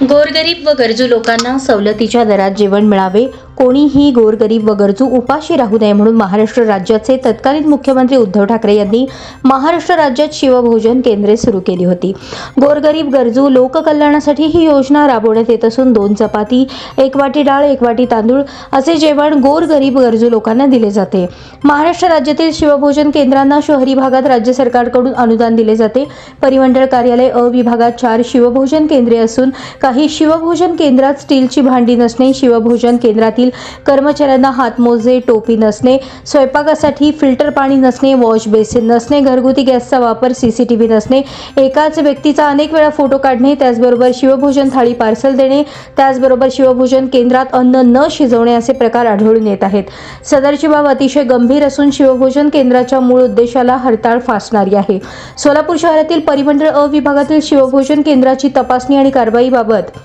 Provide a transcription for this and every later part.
गोरगरीब व गरजू लोकांना सवलतीच्या दरात जेवण मिळावे कोणीही गोरगरीब व गरजू उपाशी राहू नये म्हणून महाराष्ट्र राज्याचे तत्कालीन मुख्यमंत्री उद्धव ठाकरे यांनी महाराष्ट्र राज्यात शिवभोजन केंद्रे सुरू केली होती. गोरगरीब गरजू लोककल्याणासाठी ही योजना राबवण्यात येत असून दोन चपाती एक वाटी डाळ एक वाटी तांदूळ असे जेवण गोरगरीब गरजू लोकांना दिले जाते. महाराष्ट्र राज्यातील शिवभोजन केंद्रांना शहरी भागात राज्य सरकारकडून अनुदान दिले जाते. परिमंडळ कार्यालय अ विभागात चार शिवभोजन केंद्रे असून काही शिवभोजन केंद्रात स्टीलची भांडी नसणे शिवभोजन केंद्रातील कर्मचाऱ्यांना हातमोजे टोपी नसणे स्वयंपाकासाठी फिल्टर पाणी नसणे वॉश बेसिन नसणे घरगुती गॅसचा वापर सीसीटीव्ही नसणे. एकाच व्यक्तीचा अनेक वेळा फोटो काढणे त्याचबरोबर शिवभोजन थाळी पार्सल देणे त्याचबरोबर शिवभोजन केंद्रात अन्न न शिजवणे असे प्रकार आढळून येत आहेत. सदरची बाब अतिशय गंभीर असून शिवभोजन केंद्राच्या मूळ उद्देशाला हरताळ फासणारी आहे. सोलापूर शहरातील परिमंडळ अ विभागातील शिवभोजन केंद्राची तपासणी आणि कारवाईबाबत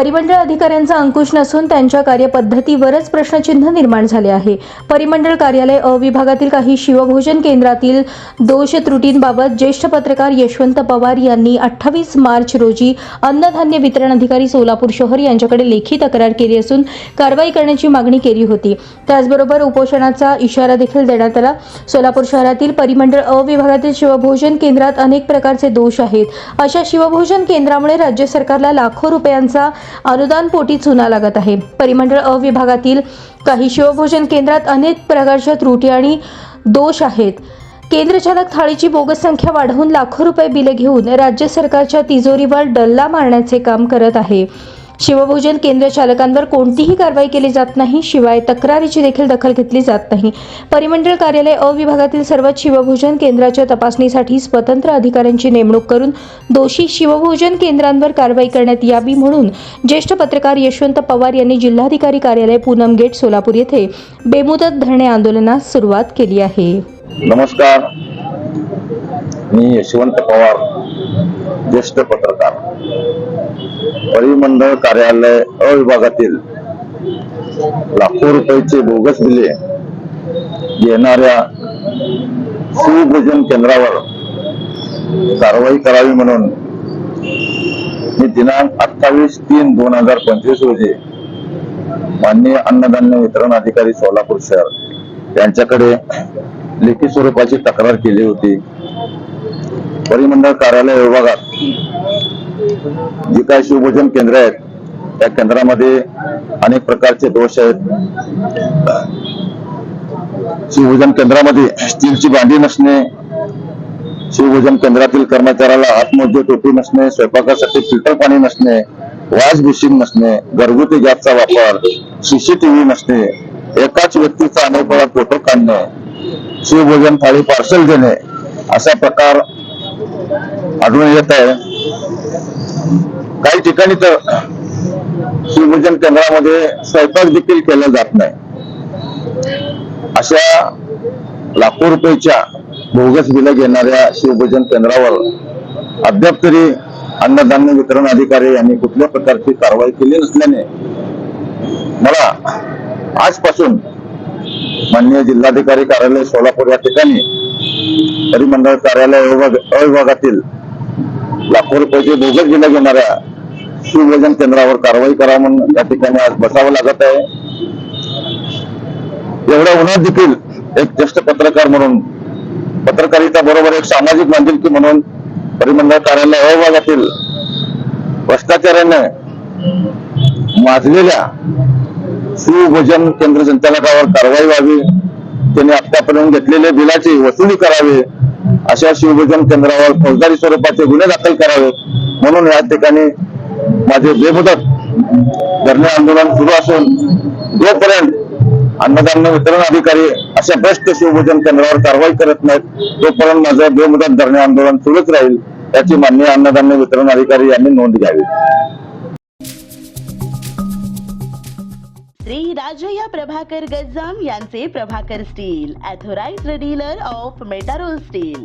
परिमंडळ अधिकाऱ्यांचा अंकुश नसून त्यांच्या कार्यपद्धतीवरच प्रश्नचिन्ह निर्माण झाले आहे. परिमंडळ कार्यालय अ विभागातील काही शिवभोजन केंद्रातील दोष त्रुटींबाबत ज्येष्ठ पत्रकार यशवंत पवार यांनी अठ्ठावीस मार्च रोजी अन्नधान्य वितरण अधिकारी सोलापूर शहर यांच्याकडे लेखी तक्रार केली असून कारवाई करण्याची मागणी केली होती. त्याचबरोबर उपोषणाचा इशारा देखील देण्यात आला. सोलापूर शहरातील परिमंडळ अ विभागातील शिवभोजन केंद्रात अनेक प्रकारचे दोष आहेत. अशा शिवभोजन केंद्रामुळे राज्य सरकारला लाखो रुपयांचा अनुदान पोटी चुना लागत आहे. परिमंडळ अ विभागातील काही शिवभोजन केंद्रात अनेक प्रकारच्या त्रुटी आणि दोष आहेत. केंद्रचालक थाळीची बोगस संख्या वाढवून लाखो रुपये बिले घेऊन राज्य सरकारच्या तिजोरीवर डल्ला मारण्याचे काम करत आहे. शिवभोजन केंद्र चालकांवर कोणतीही कारवाई केली जात नाही शिवाय तक्रारीची देखील दखल घेतली जात नाही. परिमंडळ कार्यालय अ विभागातील सर्वच शिवभोजन केंद्राच्या तपासणीसाठी स्वतंत्र अधिकाऱ्यांची नेमणूक करून दोषी शिवभोजन केंद्रांवर कारवाई करण्यात यावी म्हणून ज्येष्ठ पत्रकार यशवंत पवार यांनी जिल्हाधिकारी कार्यालय पूनम गेट सोलापूर येथे बेमुदत धरणे आंदोलनास सुरुवात केली आहे. नमस्कार. मी यशवंत पवार ज्येष्ठ पत्रकार. परिमंडळ कार्यालय अ विभागातील लाखो रुपयाचे बोगस बिले घेणाऱ्या सुभोजन केंद्रावर कारवाई करावी म्हणून मी दिनांक अठ्ठावीस तीन दोन हजार पंचवीस रोजी माननीय अन्नधान्य वितरण अधिकारी सोलापूर शहर यांच्याकडे लेखी स्वरूपाची तक्रार केली होती. परिमंडळ कार्यालय विभागात जी काही शिवभोजन केंद्र आहेत त्या केंद्रामध्ये अनेक प्रकारचे दोष आहेत. शिवभोजन केंद्रामध्ये स्टीलची भांडी नसणे शिवभोजन केंद्रातील कर्मचाऱ्याला हातमोजे टोपी नसणे स्वयंपाकासाठी फिल्टर पाणी नसणे वॉश बेसिन नसणे घरगुती गॅसचा वापर सीसीटीव्ही नसणे एकाच व्यक्तीचा अनेक वेळा फोटो काढणे शिवभोजन थाळी पार्सल देणे असा प्रकार आढळून येत आहे. काही ठिकाणी तर शिवभोजन केंद्रामध्ये स्वयंपाक देखील केला जात नाही. अशा लाखो रुपयाच्या बोगस बिलं घेणाऱ्या शिवभोजन केंद्रावर अद्याप तरी अन्नधान्य वितरण अधिकारी यांनी कुठल्या प्रकारची कारवाई केली नसल्याने मला आजपासून माननीय जिल्हाधिकारी कार्यालय सोलापूर या ठिकाणी परिमंडळ कार्यालय अविभागातील लाखो रुपयाचे बोगस बिलं घेणाऱ्या शिवभोजन केंद्रावर कारवाई करा म्हणून या ठिकाणी आज बसावं लागत आहे. एवढ्या उन्हात देखील एक ज्येष्ठ पत्रकार म्हणून पत्रकारिता बरोबर एक सामाजिक बांधिलकी म्हणून परिमंडळ कार्यालय अहभागातील भ्रष्टाचाराने माजलेल्या शिवभोजन केंद्र संचालकावर कारवाई व्हावी त्यांनी आतापर्यंत घेतलेल्या बिलाची वसुली करावी अशा शिवभोजन केंद्रावर फौजदारी स्वरूपाचे गुन्हे दाखल करावे म्हणून या ठिकाणी माझे बेमुदत धरणे आंदोलन सुरू असून जोपर्यंत अन्नधान्य वितरण अधिकारी अशा बेस्ट शिवभोजन केंद्रावर कारवाई करत नाहीत तोपर्यंत माझं बेमुदत धरणे आंदोलन सुरूच राहील याची मान्य अन्नधान्य वितरण अधिकारी यांनी नोंद घ्यावी. श्री राजया प्रभाकर गज्जाम यांचे Prabhakar steel authorise dealer of Metarol steel.